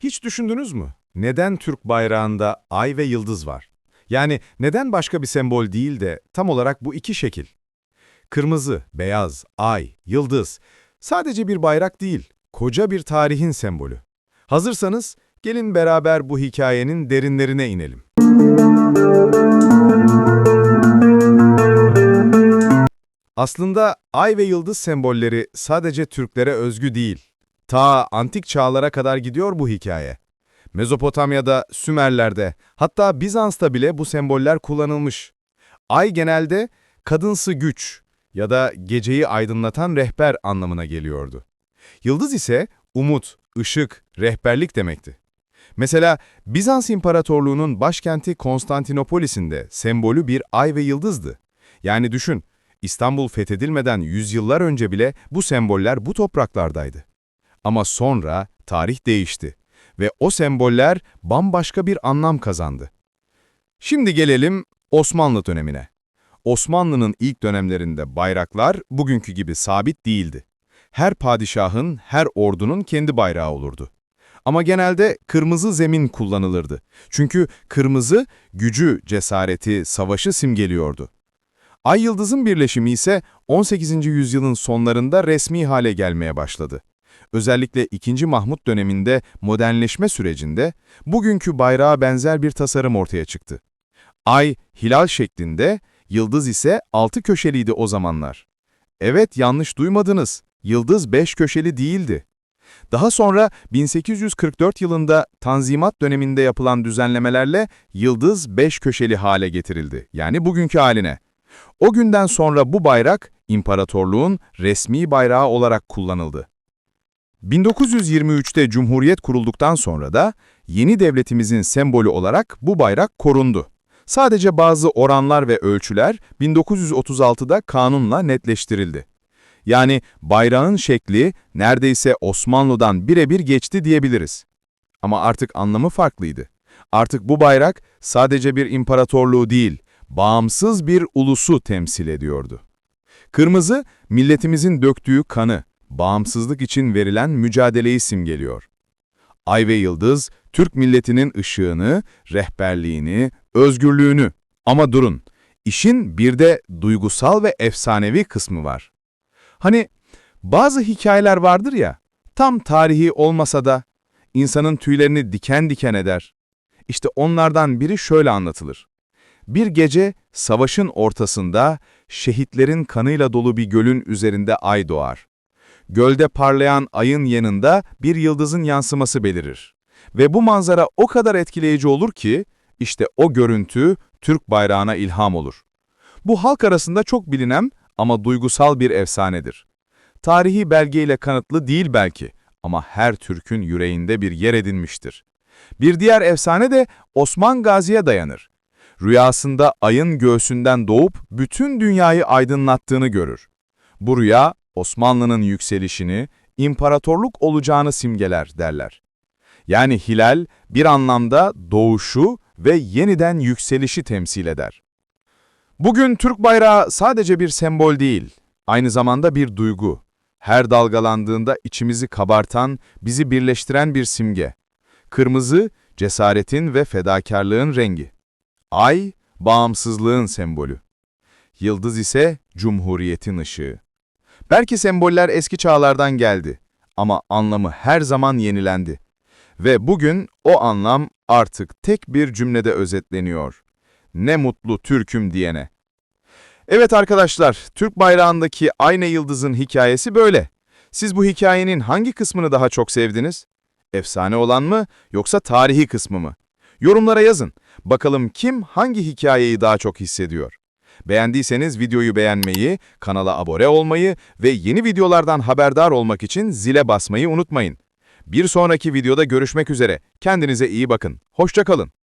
Hiç düşündünüz mü? Neden Türk bayrağında ay ve yıldız var? Yani neden başka bir sembol değil de tam olarak bu iki şekil? Kırmızı, beyaz, ay, yıldız. Sadece bir bayrak değil, koca bir tarihin sembolü. Hazırsanız gelin beraber bu hikayenin derinlerine inelim. Aslında ay ve yıldız sembolleri sadece Türklere özgü değil. Ta antik çağlara kadar gidiyor bu hikaye. Mezopotamya'da, Sümerler'de, hatta Bizans'ta bile bu semboller kullanılmış. Ay genelde kadınsı güç ya da geceyi aydınlatan rehber anlamına geliyordu. Yıldız ise umut, ışık, rehberlik demekti. Mesela Bizans İmparatorluğu'nun başkenti Konstantinopolis'in de sembolü bir ay ve yıldızdı. Yani düşün, İstanbul fethedilmeden yüzyıllar önce bile bu semboller bu topraklardaydı. Ama sonra tarih değişti ve o semboller bambaşka bir anlam kazandı. Şimdi gelelim Osmanlı dönemine. Osmanlı'nın ilk dönemlerinde bayraklar bugünkü gibi sabit değildi. Her padişahın, her ordunun kendi bayrağı olurdu. Ama genelde kırmızı zemin kullanılırdı. Çünkü kırmızı gücü, cesareti, savaşı simgeliyordu. Ay yıldızın birleşimi ise 18. yüzyılın sonlarında resmi hale gelmeye başladı. Özellikle 2. Mahmut döneminde modernleşme sürecinde bugünkü bayrağa benzer bir tasarım ortaya çıktı. Ay hilal şeklinde, yıldız ise altı köşeliydi o zamanlar. Evet yanlış duymadınız, yıldız beş köşeli değildi. Daha sonra 1844 yılında Tanzimat döneminde yapılan düzenlemelerle yıldız beş köşeli hale getirildi. Yani bugünkü haline. O günden sonra bu bayrak imparatorluğun resmi bayrağı olarak kullanıldı. 1923'te Cumhuriyet kurulduktan sonra da yeni devletimizin sembolü olarak bu bayrak korundu. Sadece bazı oranlar ve ölçüler 1936'da kanunla netleştirildi. Yani bayrağın şekli neredeyse Osmanlı'dan birebir geçti diyebiliriz. Ama artık anlamı farklıydı. Artık bu bayrak sadece bir imparatorluğu değil, bağımsız bir ulusu temsil ediyordu. Kırmızı, milletimizin döktüğü kanı, bağımsızlık için verilen mücadeleyi simgeliyor. Ay ve yıldız, Türk milletinin ışığını, rehberliğini, özgürlüğünü. Ama durun, işin bir de duygusal ve efsanevi kısmı var. Hani bazı hikayeler vardır ya, tam tarihi olmasa da insanın tüylerini diken diken eder. İşte onlardan biri şöyle anlatılır. Bir gece savaşın ortasında şehitlerin kanıyla dolu bir gölün üzerinde ay doğar. Gölde parlayan ayın yanında bir yıldızın yansıması belirir. Ve bu manzara o kadar etkileyici olur ki, işte o görüntü Türk bayrağına ilham olur. Bu halk arasında çok bilinen ama duygusal bir efsanedir. Tarihi belgeyle kanıtlı değil belki ama her Türk'ün yüreğinde bir yer edinmiştir. Bir diğer efsane de Osman Gazi'ye dayanır. Rüyasında ayın göğsünden doğup bütün dünyayı aydınlattığını görür. Bu rüya Osmanlı'nın yükselişini, imparatorluk olacağını simgeler derler. Yani hilal bir anlamda doğuşu ve yeniden yükselişi temsil eder. Bugün Türk bayrağı sadece bir sembol değil, aynı zamanda bir duygu. Her dalgalandığında içimizi kabartan, bizi birleştiren bir simge. Kırmızı, cesaretin ve fedakarlığın rengi. Ay, bağımsızlığın sembolü. Yıldız ise cumhuriyetin ışığı. Belki semboller eski çağlardan geldi ama anlamı her zaman yenilendi. Ve bugün o anlam artık tek bir cümlede özetleniyor. Ne mutlu Türk'üm diyene. Evet arkadaşlar, Türk bayrağındaki aynı yıldızın hikayesi böyle. Siz bu hikayenin hangi kısmını daha çok sevdiniz? Efsane olan mı yoksa tarihi kısmı mı? Yorumlara yazın. Bakalım kim hangi hikayeyi daha çok hissediyor? Beğendiyseniz videoyu beğenmeyi, kanala abone olmayı ve yeni videolardan haberdar olmak için zile basmayı unutmayın. Bir sonraki videoda görüşmek üzere. Kendinize iyi bakın. Hoşça kalın.